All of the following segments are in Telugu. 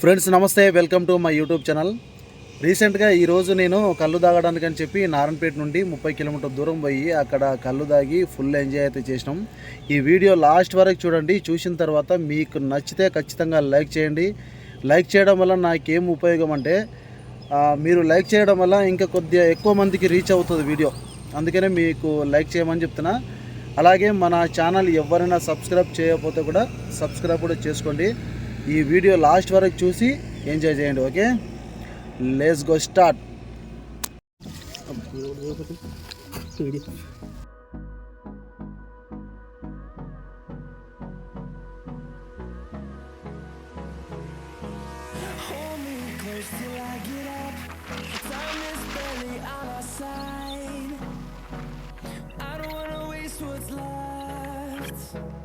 ఫ్రెండ్స్ నమస్తే. Welcome to my YouTube channel. రీసెంట్గా ఈరోజు నేను కళ్ళు తాగడానికి అని చెప్పి నారాయణపేట నుండి ముప్పై కిలోమీటర్ దూరం పోయి అక్కడ కళ్ళు తాగి ఫుల్ ఎంజాయ్ అయితే చేసినాం. ఈ వీడియో లాస్ట్ వరకు చూడండి. చూసిన తర్వాత మీకు నచ్చితే ఖచ్చితంగా లైక్ చేయండి. లైక్ చేయడం వల్ల నాకేం ఉపయోగం అంటే మీరు లైక్ చేయడం వల్ల ఇంకా కొద్దిగా ఎక్కువ మందికి రీచ్ అవుతుంది వీడియో. అందుకనే మీకు లైక్ చేయమని చెప్తున్నా. అలాగే మన ఛానల్ ఎవరైనా సబ్స్క్రైబ్ చేయకపోతే కూడా సబ్స్క్రైబ్ కూడా చేసుకోండి. ఈ వీడియో లాస్ట్ వరకు చూసి ఎంజాయ్ చేయండి okay let's go start Hold me close till I get up. Time is barely on our side. I don't wanna waste what's left.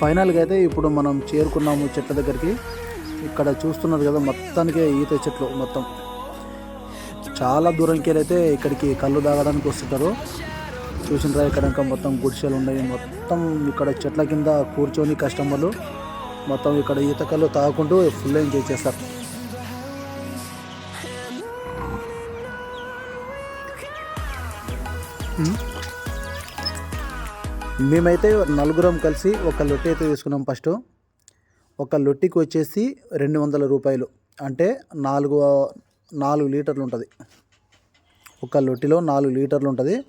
ఫైనల్గా అయితే ఇప్పుడు మనం చేరుకున్నాము చెట్ల దగ్గరికి. ఇక్కడ చూస్తున్నారు కదా మొత్తానికి ఈత చెట్లు మొత్తం. చాలా దూరంకి అయితే ఇక్కడికి కళ్ళు తాగడానికి వస్తుంటారు. చూసినరా ఇక్కడ ఇంకా మొత్తం గుడిసెలు ఉన్నాయి. మొత్తం ఇక్కడ చెట్ల కింద కూర్చొని కస్టమర్లు మొత్తం ఇక్కడ ఈత కళ్ళు తాగుకుంటూ ఫుల్ ఎంజాయ్ చేస్తారు. మేమైతే నలుగురం కలిసి ఒక లొట్టి అయితే తీసుకున్నాం ఫస్ట్. ఒక లొట్టికి వచ్చేసి రెండు వందల రూపాయలు. అంటే నాలుగు నాలుగు లీటర్లు ఉంటుంది. ఒక లొట్టిలో నాలుగు లీటర్లు ఉంటుంది.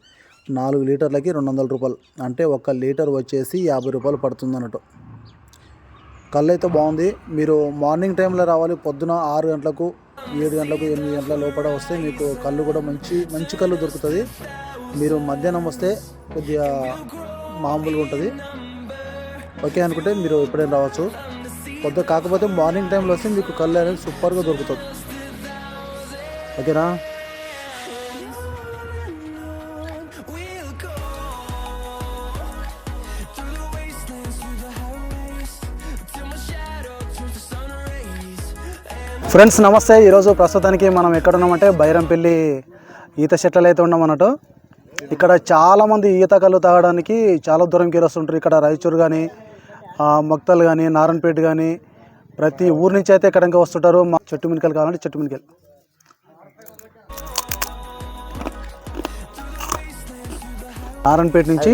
నాలుగు లీటర్లకి రెండు వందల రూపాయలు. అంటే ఒక లీటర్ వచ్చేసి యాభై రూపాయలు పడుతుంది అన్నట్టు కళ్ళు అయితే బాగుంది. మీరు మార్నింగ్ టైంలో రావాలి. పొద్దున ఆరు గంటలకు ఏడు గంటలకు ఎనిమిది గంటల లోపల వస్తే మీకు కళ్ళు కూడా మంచి మంచి కళ్ళు దొరుకుతుంది. మీరు మధ్యాహ్నం వస్తే కొద్దిగా మామూలుగా ఉంటుంది. ఓకే అనుకుంటే మీరు ఎప్పుడైనా రావచ్చు. పొద్దు కాకపోతే మార్నింగ్ టైంలో వస్తే మీకు కళ్ళు అనేది సూపర్గా దొరుకుతుంది ఓకేనా? ఫ్రెండ్స్ నమస్తే. ఈరోజు ప్రస్తుతానికి మనం ఎక్కడ ఉన్నామంటే బైరంపల్లి ఈత చెట్లలో అయితే ఉన్నాం అన్నట్టు ఇక్కడ చాలామంది ఈత కళ్ళు తాగడానికి చాలా దూరంకి వస్తుంటారు ఇక్కడ రాయచూరు కానీ మక్తల్ కానీ నారాయణపేట కానీ ప్రతి ఊరి నుంచి అయితే ఇక్కడ ఇంకా వస్తుంటారు. మా చెట్టు మినికలు కావాలంటే చెట్టు మినికలు నారాయణపేట నుంచి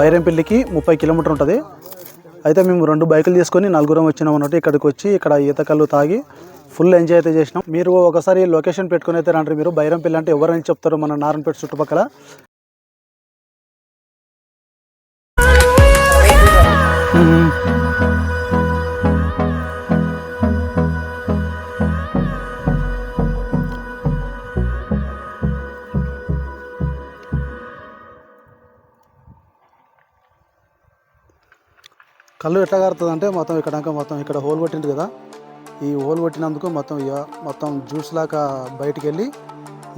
బైరంపల్లికి ముప్పై కిలోమీటర్ ఉంటుంది. అయితే మేము రెండు బైకులు తీసుకొని నలుగురం వచ్చినాం అన్నట్టు ఇక్కడికి వచ్చి ఇక్కడ ఈత కళ్ళు తాగి ఫుల్ ఎంజాయ్ అయితే చేసినాం. మీరు ఒకసారి లొకేషన్ పెట్టుకుని అయితే రండి. మీరు బైరంపల్లి అంటే ఎవరైనా చెప్తారు మన నారాయణపేట చుట్టుపక్కల. కళ్ళు ఎట్లా కారుతుంది అంటే మొత్తం ఇక్కడ మొత్తం ఇక్కడ హోల్ కొట్టింది కదా. ఈ హోల్ కొట్టినందుకు మొత్తం మొత్తం జ్యూస్ లాగా బయటికి వెళ్ళి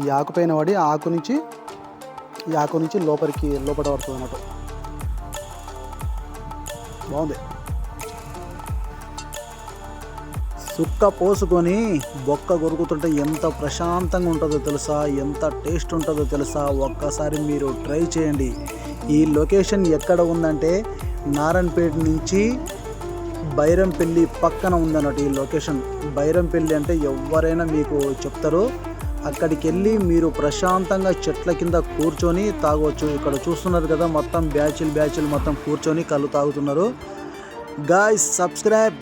ఈ ఆకు పైన పడి ఆకు నుంచి ఈ ఆకు నుంచి లోపలికి లోపల పడుతుంది అన్నమాట బాగుంది. సుక్క పోసుకొని బొక్క కొరుకుతుంటే ఎంత ప్రశాంతంగా ఉంటుందో తెలుసా? ఎంత టేస్ట్ ఉంటుందో తెలుసా? ఒక్కసారి మీరు ట్రై చేయండి. ఈ లొకేషన్ ఎక్కడ ఉందంటే నారాయణపేట నుంచి బైరంపల్లి పక్కన ఉందన్నట్టు ఈ లొకేషన్. బైరంపల్లి అంటే ఎవరైనా మీకు చెప్తారు. అక్కడికి వెళ్ళి మీరు ప్రశాంతంగా చెట్ల కింద కూర్చొని తాగొచ్చు. ఇక్కడ చూస్తున్నారు కదా మొత్తం బ్యాచ్లు బ్యాచ్లు మొత్తం కూర్చొని కళ్ళు తాగుతున్నారు. Guys subscribe